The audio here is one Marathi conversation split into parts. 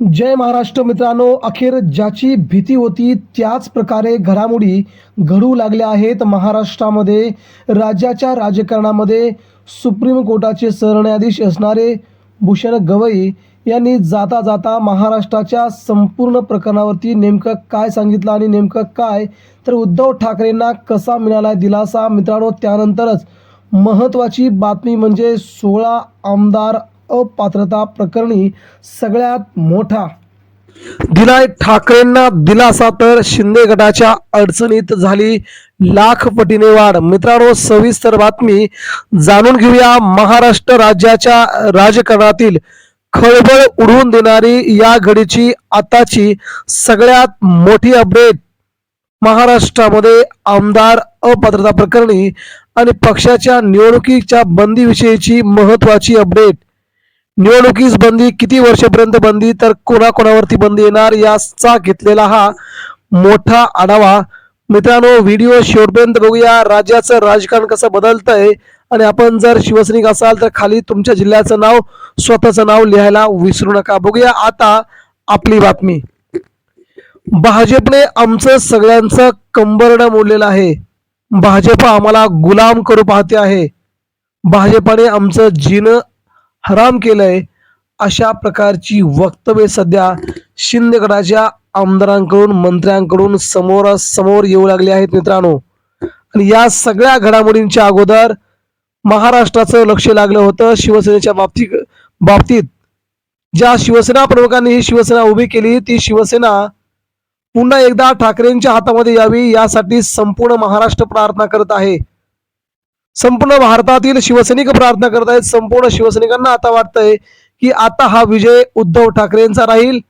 जय महाराष्ट्र मित्रांनो अखेर ज्याची भीती होती त्याच प्रकारे घडामोडी घडू लागल्या आहेत महाराष्ट्रामध्ये. राज्याच्या राजकारणामध्ये सुप्रीम कोर्टाचे सरन्यायाधीश असणारे भूषण गवई यांनी जाता जाता महाराष्ट्राच्या संपूर्ण प्रकरणावरती नेमकं काय सांगितलं आणि नेमकं काय? तर उद्धव ठाकरेंना कसा मिळाला दिलासा? मित्रांनो त्यानंतरच महत्त्वाची बातमी म्हणजे सोळा आमदार अपात्रता प्रकरणी सगळ्यात मोठा. दिलाय ठाकरेंना दिलासा तर शिंदे गटाच्या अडचणीत झाली लाख पटीने वाढ. मित्रांनो सविस्तर बातमी जाणून घेऊया महाराष्ट्र राज्याच्या राजकारणातील खळबळ उडवून देणारी या घडीची आताची सगळ्यात मोठी अपडेट. महाराष्ट्रामध्ये आमदार अपात्रता प्रकरणी आणि पक्षाच्या निवडणुकीच्या बंदीविषयीची महत्वाची अपडेट. निवडणुकीस बंदी किती वर्षापर्यंत बंदी तर कोणाकोणावरती बंदी येणार याचा घेतलेला हा मोठा आढावा. मित्रांनो व्हिडिओ शेवटपर्यंत बघूया. राज्याचं राजकारण कसं बदलतंय? आणि आपण जर शिवसैनिक असाल तर खाली तुमच्या जिल्ह्याचं नाव स्वतःचं नाव लिहायला विसरू नका. बघूया आता आपली बातमी. भाजपने आमचं सगळ्यांचं कंबरडं मोडलेलं आहे. भाजप आम्हाला गुलाम करू पाहते आहे. भाजपाने आमचं जीनं हराम केलंय अशा प्रकारची वक्तव्य सध्या शिंदे गटाच्या आमदारांकडून मंत्र्यांकडून समोरासमोर येऊ लागले आहेत मित्रांनो. आणि या सगळ्या घडामोडींच्या अगोदर महाराष्ट्राचं लक्ष लागलं होतं शिवसेनेच्या बाबतीत बाबतीत. ज्या शिवसेना प्रमुखांनी ही शिवसेना उभी केली ती शिवसेना पुन्हा एकदा ठाकरेंच्या हातामध्ये यावी यासाठी संपूर्ण महाराष्ट्र प्रार्थना करत आहे. संपूर्ण भारतातील शिवसैनिक प्रार्थना करत आहेत. संपूर्ण शिवसैनिकांना आता वाटतंय की आता हा विजय उद्धव ठाकरेंचा राहील.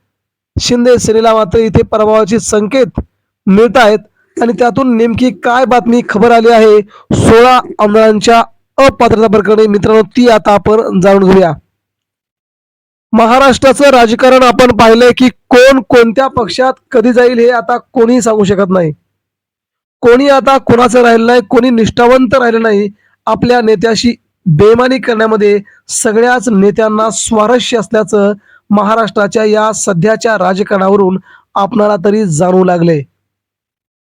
शिंदे सेनेला मात्र इथे पराभवाचे संकेत मिळत आहेत आणि त्यातून नेमकी काय बातमी खबर आली आहे? सोळा आमदारांच्या अपात्रता प्रकरणी मित्रांनो ती आता आपण जाणून घेऊया. महाराष्ट्राचं राजकारण आपण पाहिलंय की कोण कोणत्या पक्षात कधी जाईल हे आता कोणी सांगू शकत नाही. कोणी आता कोणाचं राहिलं नाही कोणी निष्ठावंत राहिलं नाही आपल्या नेत्याशी बेमानी करण्यामध्ये सगळ्याच नेत्यांना स्वारस्य असल्याचं महाराष्ट्राच्या या सध्याच्या राजकारणावरून आपणाला तरी जाणू लागले.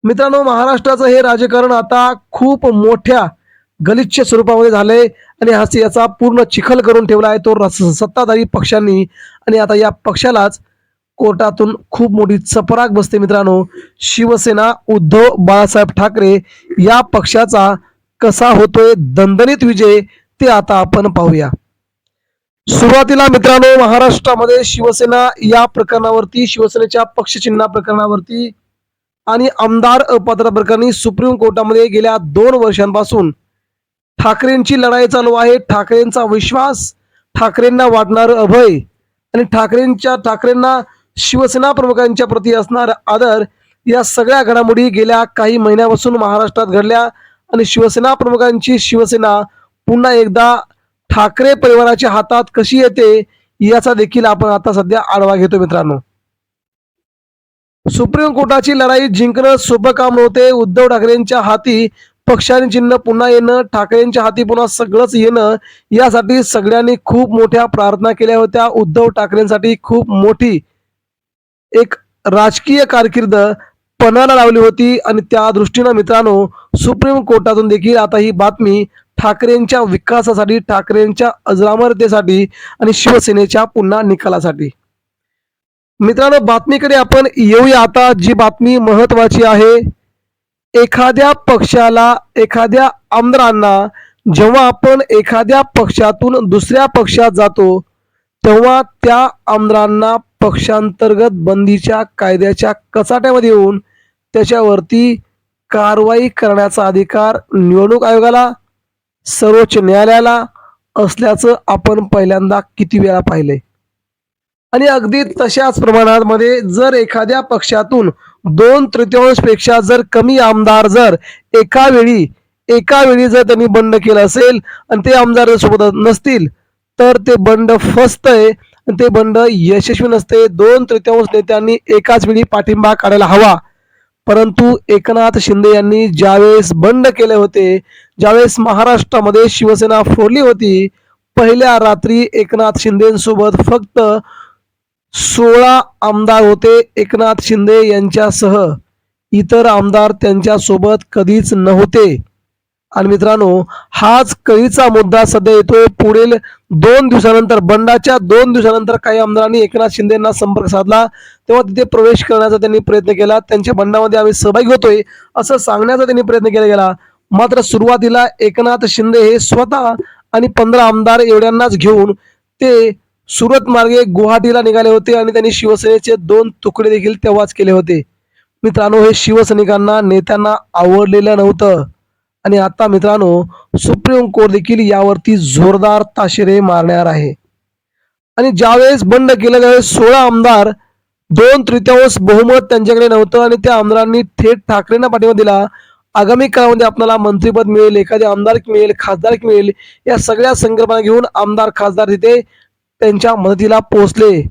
मित्रांनो महाराष्ट्राचं हे राजकारण आता खूप मोठ्या गलिच्छ स्वरूपामध्ये झालंय आणि हा याचा पूर्ण चिखल करून ठेवला आहे तो सत्ताधारी पक्षांनी. आणि आता या पक्षालाच कोर्टातून खूप मोठी चपराक बसते मित्रांनो. शिवसेना उद्धव बाळासाहेब ठाकरे या पक्षाचा कसा होतोय दणदणीत विजय ते आता आपण पाहूया. सुरुवातीला मित्रांनो महाराष्ट्रामध्ये शिवसेना या प्रकरणावरती शिवसेनेच्या पक्षचिन्हा प्रकरणावरती आणि आमदार अपात्र प्रकरणी सुप्रीम कोर्टामध्ये गेल्या दोन वर्षांपासून ठाकरेंची लढाई चालू आहे. ठाकरेंचा विश्वास ठाकरेंना वाटणार अभय आणि ठाकरेंच्या ठाकरेंना शिवसेना प्रमुखांच्या प्रती असणार आदर या सगळ्या घडामोडी गेल्या काही महिन्यापासून महाराष्ट्रात घडल्या आणि शिवसेना प्रमुखांची शिवसेना पुन्हा एकदा ठाकरे परिवाराच्या हातात कशी येते याचा देखील आपण आता सध्या आढावा घेतो मित्रांनो. सुप्रीम कोर्टाची लढाई जिंकणं सोपं काम नव्हते. उद्धव ठाकरेंच्या हाती पक्षाने चिन्ह पुन्हा येणं ठाकरेंच्या हाती पुन्हा सगळंच येणं यासाठी सगळ्यांनी खूप मोठ्या प्रार्थना केल्या होत्या. उद्धव ठाकरेंसाठी खूप मोठी एक राजकीय कारकीर्द पणाला लावली होती आणि त्या दृष्टीनं मित्रांनो सुप्रीम कोर्टातून देखील आता ही बातमी ठाकरेंच्या विकासासाठी ठाकरेंच्या अजरामरतेसाठी आणि शिवसेनेच्या पुन्हा निकालासाठी. मित्रांनो बातमीकडे आपण येऊया आता जी बातमी महत्वाची आहे. एखाद्या पक्षाला एखाद्या आमदारांना जेव्हा आपण एखाद्या पक्षातून दुसऱ्या पक्षात जातो तेव्हा त्या आमदारांना पक्षांतर्गत बंदीच्या कायद्याच्या कचाट्यामध्ये येऊन त्याच्यावरती कारवाई करण्याचा अधिकार निवडणूक आयोगाला सर्वोच्च न्यायालयाला असल्याचं आपण पहिल्यांदा किती वेळा पाहिलंय. आणि अगदी तशाच प्रमाणामध्ये जर एखाद्या पक्षातून दोन तृतीयांशपेक्षा जर कमी आमदार जर एका वेळी एका वेळी जर त्यांनी बंड केलं असेल आणि ते आमदार जर सोबत नसतील तर ते बंड फसतंय ते बंड यशस्वी नसते. दोन तृतीयांश नेत्यांनी एकाच वेळी पाठिंबा काढायला हवा. परंतु एकनाथ शिंदे यांनी ज्यावेळेस बंड केले होते ज्यावेळेस महाराष्ट्रामध्ये शिवसेना फोडली होती पहिल्या रात्री एकनाथ शिंदेसोबत फक्त सोळा आमदार होते एकनाथ शिंदे यांच्यासह. इतर आमदार त्यांच्यासोबत कधीच नव्हते. आणि मित्रांनो हाच कळीचा मुद्दा सध्या येतोय पुढील दोन दिवसानंतर बंडाच्या दोन दिवसानंतर काही आमदारांनी एकनाथ शिंदेना संपर्क साधला. तेव्हा तिथे प्रवेश करण्याचा त्यांनी प्रयत्न केला. त्यांच्या बंडामध्ये आम्ही सहभागी होतोय असं सांगण्याचा त्यांनी प्रयत्न केला गेला. मात्र सुरुवातीला एकनाथ शिंदे हे स्वतः आणि पंधरा आमदार एवढ्यांनाच घेऊन ते सुरत मार्गे गुवाहाटीला निघाले होते आणि त्यांनी शिवसेनेचे दोन तुकडे देखील तेव्हाच केले होते. मित्रांनो हे शिवसैनिकांना नेत्यांना आवडलेलं नव्हतं. आणि आता मित्रांनो सुप्रीम कोर्ट देखील यावरती जोरदार ताशेरे मारणार आहे. आणि ज्यावेळेस बंड केलं त्यावेळेस सोळा आमदार दोन तृतीयांश बहुमत त्यांच्याकडे नव्हतं आणि त्या आमदारांनी थेट ठाकरेंना पाठिंबा दिला. आगामी काळामध्ये आपल्याला मंत्रीपद मिळेल एखादी आमदार मिळेल खासदार मिळेल या सगळ्या संकल्पना घेऊन आमदार खासदार तिथे त्यांच्या मदतीला पोहोचले.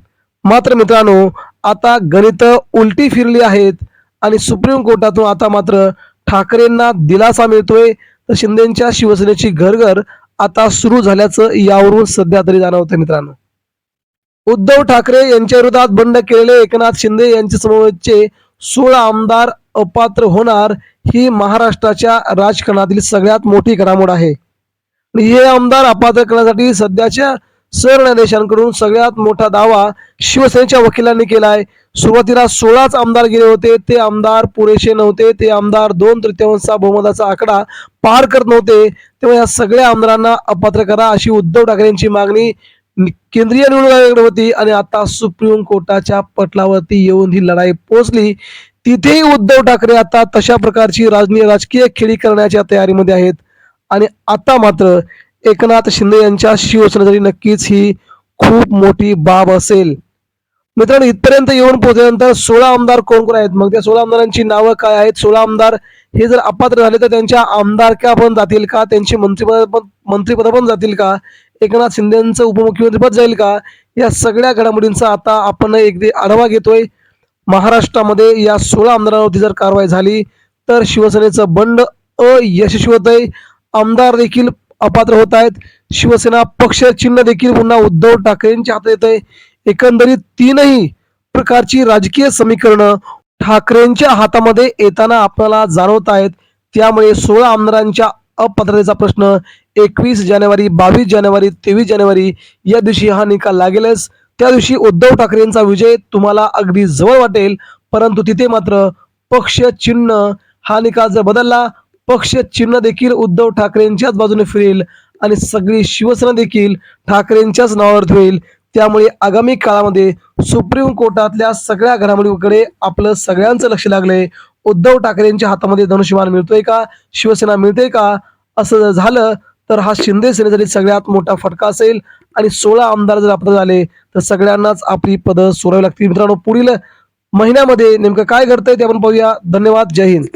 मात्र मित्रांनो आता गणित उलटी फिरली आहेत आणि सुप्रीम कोर्टातून आता मात्र ठाकरेंना दिलासा मिळतोय तर शिंदेच्या शिवसेनेची घरघर आता सुरू झाल्याचं यावरून सध्या तरी जाणवतं मित्रांनो. उद्धव ठाकरे यांच्या विरोधात बंड केलेले एकनाथ शिंदे यांच्या समोरचे सोळा आमदार अपात्र होणार ही महाराष्ट्राच्या राजकारणातील सगळ्यात मोठी घडामोड आहे. हे आमदार अपात्र करण्यासाठी सध्याच्या सरन्यायाधीशांकडून सगळ्यात मोठा दावा शिवसेनेच्या वकिलांनी केलाय. सुरुवातीला सोळाच आमदार गेले होते. ते आमदार पुरेसे नव्हते. ते आमदार दोन तृतीयांशचा बहुमताचा आकडा पार करत नव्हते. तेव्हा या सगळ्या आमदारांना अपात्र करा अशी उद्धव ठाकरेंची मागणी केंद्रीय निवडणूक आयोगाकडे होती आणि आता सुप्रीम कोर्टाच्या पटलावरती येऊन ही लढाई पोहोचली. तिथेही उद्धव ठाकरे आता तशा प्रकारची राजनीय राजकीय खेळी करण्याच्या तयारीमध्ये आहेत. आणि आता मात्र एकनाथ शिंदे यांच्या शिवसेनेसाठी नक्कीच ही खूप मोठी बाब असेल. मित्रांनो इथपर्यंत येऊन पोहोचल्यानंतर सोळा आमदार कोण कोण आहेत? मग त्या सोळा आमदारांची नावं काय आहेत? सोळा आमदार हे जर अपात्र झाले तर त्यांच्या आमदारक्या पण जातील का? त्यांची मंत्रिपद पण मंत्रिपद पण जातील का? एकनाथ शिंदेचं उपमुख्यमंत्रीपद जाईल का? या सगळ्या घडामोडींचा आता आपण एक आढावा घेतोय. महाराष्ट्रामध्ये या सोळा आमदारांवरती जर कारवाई झाली तर शिवसेनेचं बंड अयशस्वी होत आहे आमदार देखील अपात्र होत आहेत. शिवसेना पक्ष चिन्ह देखील पुन्हा उद्धव ठाकरेंच्या हातात येत आहे एकंदरीत तीनही प्रकारची राजकीय समीकरणं ठाकरेंच्या हातामध्ये येताना आपल्याला जाणवत आहेत. त्यामुळे सोळा आमदारांच्या अपात्रतेचा प्रश्न एकवीस जानेवारी बावीस जानेवारी तेवीस जानेवारी या दिवशी हा निकाल लागेलच. त्या दिवशी उद्धव ठाकरेंचा विजय तुम्हाला अगदी जवळ वाटेल. परंतु तिथे मात्र पक्ष चिन्ह हा निकाल जर बदलला पक्ष चिन्ह देखील उद्धव ठाकरेंच्याच बाजूने फिरेल आणि सगळी शिवसेना देखील ठाकरेंच्याच नावावर होईल त्यामुळे आगामी काळामध्ये सुप्रीम कोर्टातल्या सगळ्या घडामोडीकडे आपलं सगळ्यांचं लक्ष लागलंय. उद्धव ठाकरेंच्या हातामध्ये धनुष्यमान मिळतोय का? शिवसेना मिळते का? असं जर झालं तर हा शिंदे सेनेसाठी सगळ्यात मोठा फटका असेल. आणि सोळा आमदार जर आपलं झाले तर सगळ्यांनाच आपली पदं सोडावी लागतील. मित्रांनो पुढील महिन्यामध्ये नेमकं काय घडतंय ते आपण पाहूया. धन्यवाद. जय हिंद.